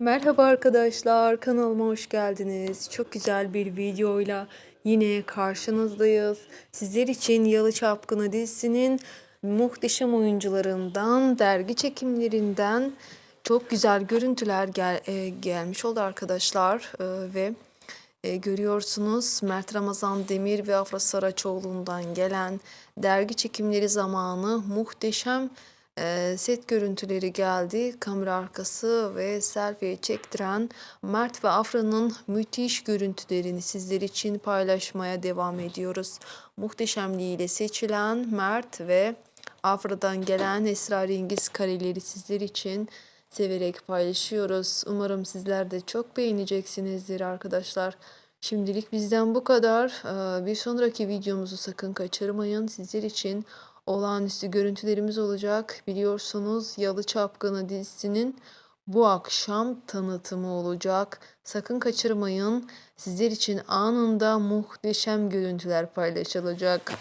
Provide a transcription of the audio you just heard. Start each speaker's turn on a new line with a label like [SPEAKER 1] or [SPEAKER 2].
[SPEAKER 1] Merhaba arkadaşlar, kanalıma hoş geldiniz. Çok güzel bir videoyla yine karşınızdayız. Sizler için Yalı Çapkını dizisinin muhteşem oyuncularından, dergi çekimlerinden çok güzel görüntüler gel- e, gelmiş oldu arkadaşlar. E, ve e, görüyorsunuz Mert Ramazan Demir ve Afra Saraçoğlu'ndan gelen dergi çekimleri zamanı muhteşem set görüntüleri geldi. Kamera arkası ve selfie çektiren Mert ve Afra'nın müthiş görüntülerini sizler için paylaşmaya devam ediyoruz. Muhteşemliğiyle seçilen Mert ve Afra'dan gelen esrarengiz kareleri sizler için severek paylaşıyoruz. Umarım sizler de çok beğeneceksinizdir arkadaşlar. Şimdilik bizden bu kadar. Ee, Bir sonraki videomuzu sakın kaçırmayın. Sizler için olağanüstü görüntülerimiz olacak. Biliyorsunuz Yalı Çapkını dizisinin bu akşam tanıtımı olacak. Sakın kaçırmayın. Sizler için anında muhteşem görüntüler paylaşılacak.